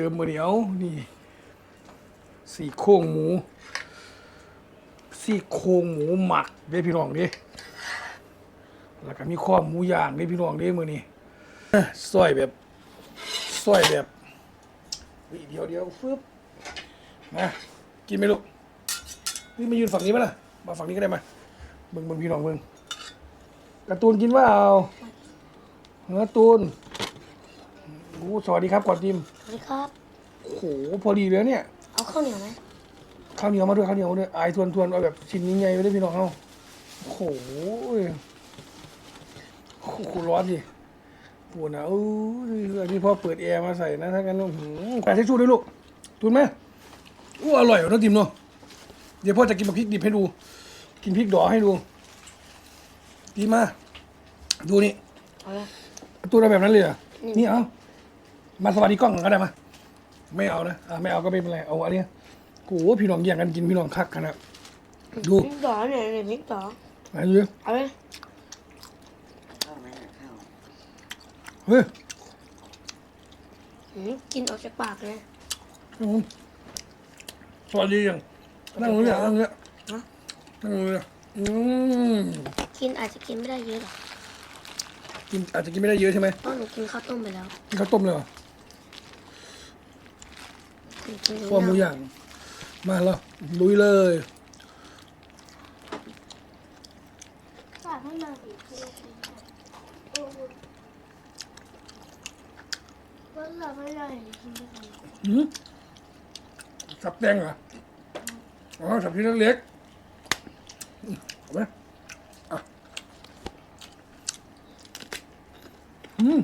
เดิมมือเดียวนี่สี่โครงหมูสี่โครงหมูหมักเด้พี่น้องเด้แล้วก็มีข้อหมูย่างเด้พี่น้องเด้มือนี้เอ้อซอยแบบซอยแบบวิเดียวเดียวฟึบนะกินไหมลูกนี่มายืนฝั่งนี้ไหมล่ะมาฝั่งนี้ก็ได้มาเบิ่งเบิ่งพี่น้องเบิ่งการ์ตูนกินว่าเอาเนื้อตูน อ้สวัสดีครับก่อนจิมสวัสดีครับ โอ้โหพอดีเลยเนี่ย เอาข้าวเหนียวไหมข้าวเหนียวมาด้วยข้าวเหนียวมาด้วยอายทวนทวนๆเอาแบบชิ้นใหญ่ๆไปด้วยพี่น้องเอาโอ้โหโอ้โหร้อนดิปวดนะเออนี่พ่อเปิดแอร์มาใส่นะถ้ากันอื้อหือใส่ทิชชู่ด้วยลูกทุนไหมอู้อร่อยน้องติมเนาะเดี๋ยวพ่อจะกินมะพริกดิบให้ดู กินพริกดอกให้ดูดีมากดูนี่ เอาไหมตัวเราแบบนั้นเลยเหรออืมนี่เอา มาสวัสดีกล้องกันก็ได้มา ไม่เอานะอะไม่เอาก็ไม่เป็นไร เอาอันเนี้ยโอ้โหพี่น้องแย่งกันกินพี่น้องคักกันนะดูพริกดอกเนี่ยเนี่ยพริกดอกไหนดูดิเอาไหมเข้าไหมน่ะเข้าเฮ้ยหืมกินออกจากปากเลยอืมสวัสดียังนั่งตรงนี้นั่งตรงนี้ฮะนั่งตรงนี้อืมกินอาจจะกินไม่ได้เยอะหรอกกินอาจจะกินไม่ได้เยอะใช่ไหมเพราะหนูกินข้าวต้มไปแล้วกินข้าวต้มเลยเหรอหนูกิน พวกหมูย่างมาแล้ว ลุยเลยฝากให้มาสิว่าเราไม่ได้กินไม่ได้อืมสับแตงเหรอ อ๋อ สับชิ้นเล็กๆอืมเอาไหมอะอืม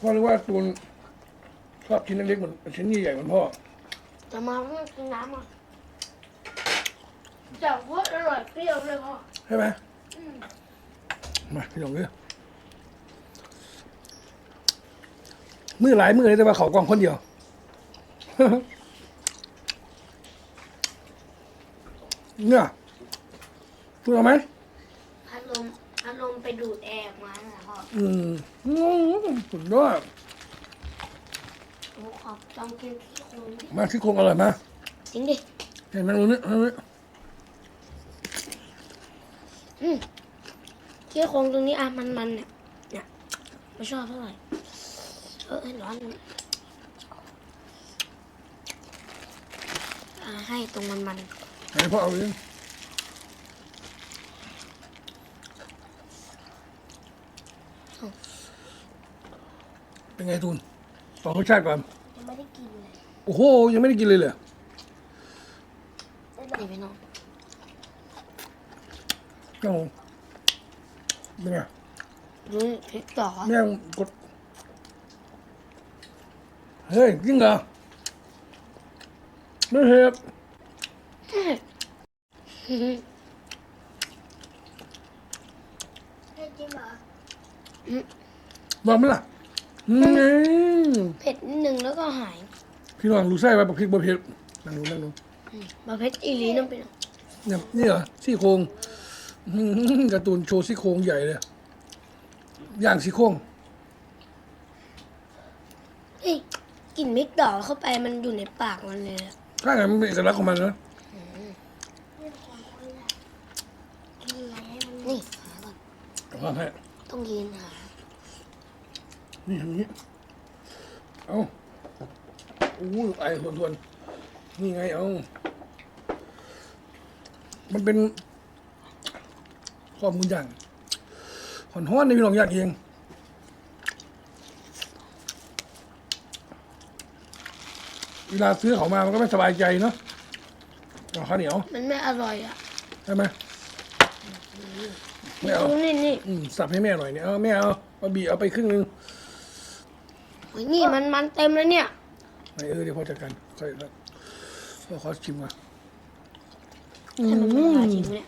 พ่อรู้ว่าตูนชอบชิ้นเล็กๆเหมือนชิ้นใหญ่ๆเหมือนพ่อ จะมาเรื่องกินน้ำอะจากว่าอร่อยเปรี้ยวเลยพ่อใช่ไหมมาพี่น้องเอ้ยมือหลายมือเลยแต่ว่าเขากองคนเดียว เนี่ยพูดเอาไหมพัดลม พัดลมไปดูดแอร์ออกมาน่ะพ่ออืมอืมสุดยอดหนูขอลองกินที่โครงดิมาที่โครงอร่อยมาจริงดิ เห็นไหมตรงนี้ตรงนี้อืมที่โครงตรงนี้อะมันมันๆเนี่ยเนี่ยไม่ชอบเท่าไหร่เออร้อนอะให้ตรงมันมัน ให้พ่อเอาเอง เป็นไงตูนลองรสชาติก่อนๆยังไม่ได้กินเลยโอ้โหยังไม่ได้กินเลยเหรอนี่พี่น้องน้องเป็นไงดูนี่พริกต่อแม่งกดเฮ้ยจริงเหรอไม่เห็บให้จิ้มเหรอบอกไหมล่ะ อืมเผ็ดนิดนึงแล้วก็หายพี่น้องรู้ไส้ว่าบักพริกบักเผ็ดนั่งดูนั่งดูอืมมาเผ็ดอีหลีน้ำเป็น เนี่ยนี่เหรอซี่โครงอื้อหือการ์ตูนโชว์ซี่โครงใหญ่เลยย่างซี่โครงเฮ้ยกลิ่นพริกดอกเข้าไปมันอยู่ในปากมันเลยอะถ้าไงมันเป็นเอกลักษณ์ของมันนะนี่หาก่อนเอาความให้ต้องยืนหา นี่อย่างนี้ เอาอู้ไอ้ทวนทวนๆนี่ไง เอา มันเป็นข้อมูลอย่างหอนห้อนในพี่น้องอยากเองเวลาซื้อเขามามันก็ไม่สบายใจเนาะเอาข้าวเหนียว มันไม่อร่อยอะใช่ไหมไม่เอาดูนี่นี่อืมสับให้แม่หน่อยเนี่ยเอาแม่เอาเอาบีเอาไปครึ่งนึงโอ้ ยนี่มันมันเต็มเลยเนี่ยไหนเออเดี๋ยวพ่อจัดการค่อยแล้วพ่อขอชิมก่อนให้มันละลายทิ้งเนี่ย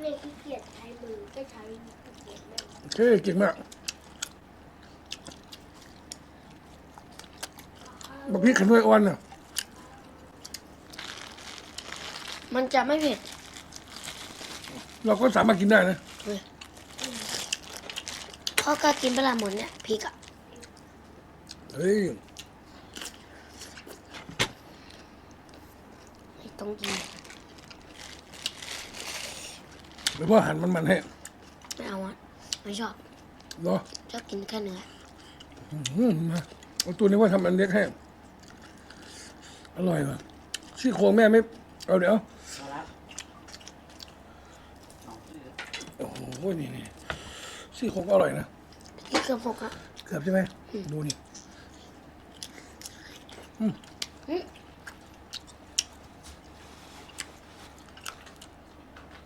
ไม่ขี้เกียจใช้มือก็ใช้เกียจไม่โอเคเก่งมากบักพริกขันด้วยอ่อนน่ะมันจะไม่เผ็ดเราก็สามารถกินได้นะพ่อกล้ากินเวลาหมดเนี่ยพริกอะ เฮ้ยไม่ต้องกินหรือว่าหั่นมันมันๆให้ไม่เอาอะไม่ชอบเนาะชอบกินแค่เนื้ออืมนะเอาตัวนี้ว่าทำอันเล็กให้อร่อยว่ะซี่โครงแม่ไม่เอาเดี๋ยวมาละสองที่โอ้โหนี่นี่ซี่โครงก็อร่อยนะที่เกือบหกอะเกือบใช่ไหมดูนี่ ไ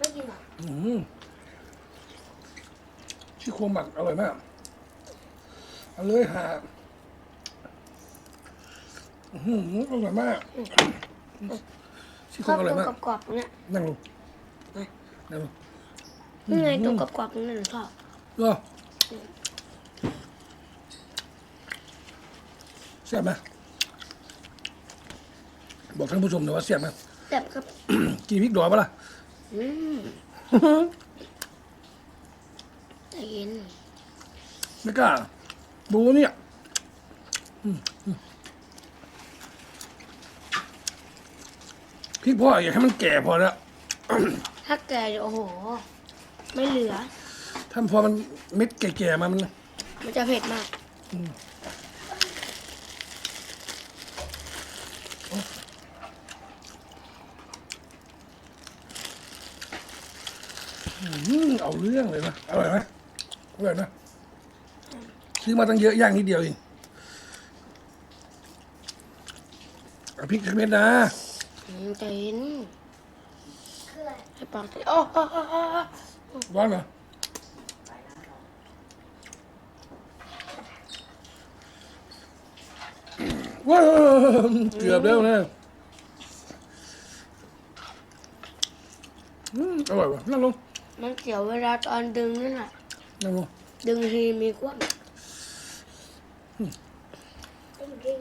ม่กินหรออืมซี่โครงหมักอร่อยมาก เอาเลยหาอื้อหืออร่อยมากซี่โคชรองบอร่อยตัวมาก กรอบๆเนี่ยนั่งลงนั่งลงนี่ไงตัวกรอบๆนั่นหนูชอบเหรอเสียบไหม บอกท่านผู้ชมหน่อยว่าเสียบไหมแบบครับกินพริกดอกปะล่ะ อืมใจเย็นไม่กล้าดูเนี่ยอืมอืมพริกพ่ออยากให้มันแก่พอแล้ว ถ้าแก่เดี๋ยวโอ้โห ไม่เหลือ ถ้าพอมันเม็ดแก่ๆมามัน มันจะเผ็ดมาก เอาเรื่องเลยนะอร่อยไหมอร่อยนะซื้อมาตั้งเยอะย่างนิดเดียวเองเอาพริกสักเม็ดนะอืมใจเย็นคืออะไรให้ปากติโอ้โอ้โอ้โอ้โอ้ร้อนเหรอว้าวเกือบแล้วนะอืมอร่อยว่ะนั่งลง มันเสียวเวลาตอนดึงนั่นแหละนั่งลงดึงทีมีคว่จริง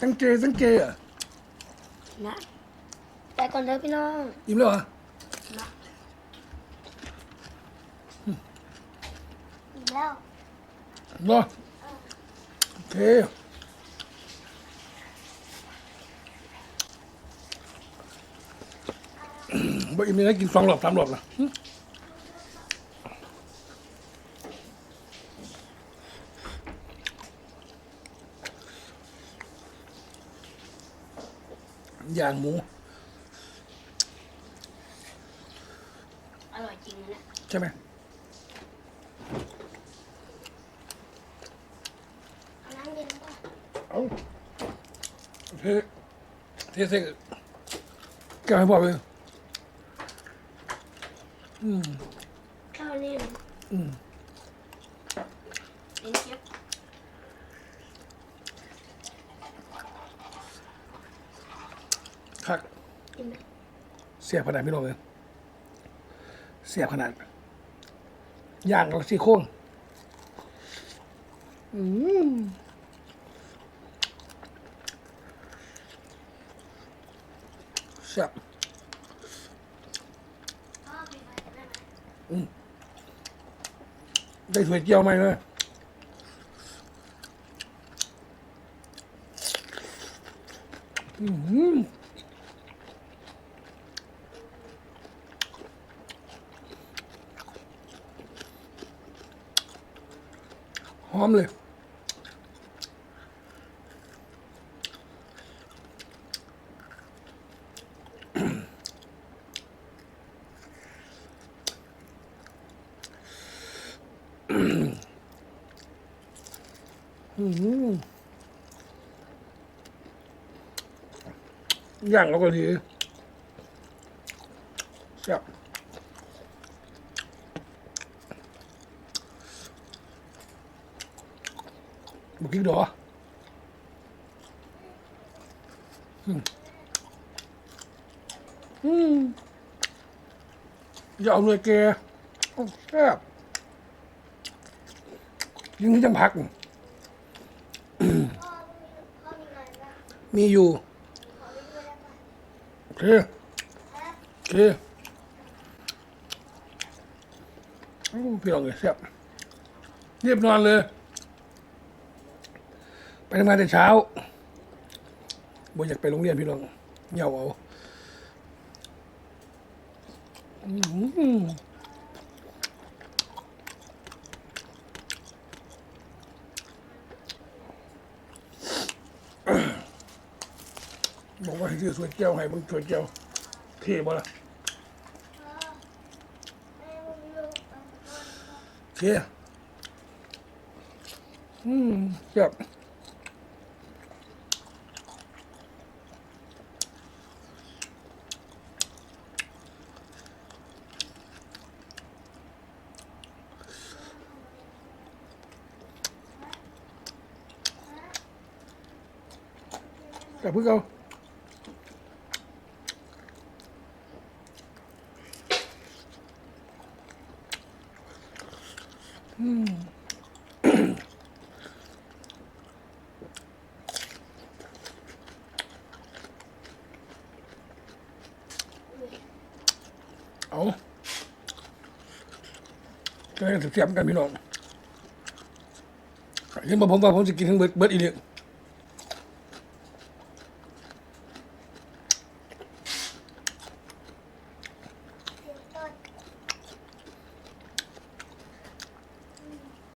สังเกตสังเกตอะำนะไปก่อนเถอะพี่น้องอิ่มแล้วเหรอนะๆอีกแล้วรอโอเค บ่อิ่มเลยนะกินสองหลอดสามหลอดละหึย่างหมู อร่อยจริงนะเนี่ยใช่ไหมเอาน้ำเย็นป่ะเอาเทเทเทแกให้พ่อไป อืมข้าวนี่อืมเป็นเชฟคักกินไหมเสียบขนาดไม่ลงเลยเสียบขนาดย่างกับซี่โครงอืมเสียบ พ่อมีไฟได้ ได้สวยเจียวไหมเลยอืมหอมเลย อืม ย่างแล้วก็ดีแซ่บบุกพริกดออืมอืมอย่าเอาเลยแกโอ้แซ่บยิงให้จังพัก มีอยู่ ขอไปด้วยได้ป่ะ เคโอเคโอ้พี่น้องเลยแซ่บเรียบนอนเลย ไปทำงานแต่เช้าบ่อยากไปโรงเรียนพี่น้องเหงาเอา อืมหือบอกว่าให้ ซื้อสวยแก้วให้มึงสวยแก้วเท่บ่ล่ะเท่อืมแซ่บกลับเพื่อเอา เอาจะให้เสียมกันพี่น้องยังมาผมว่าผมจะกินทั้งเบิดเบิดอีเลีย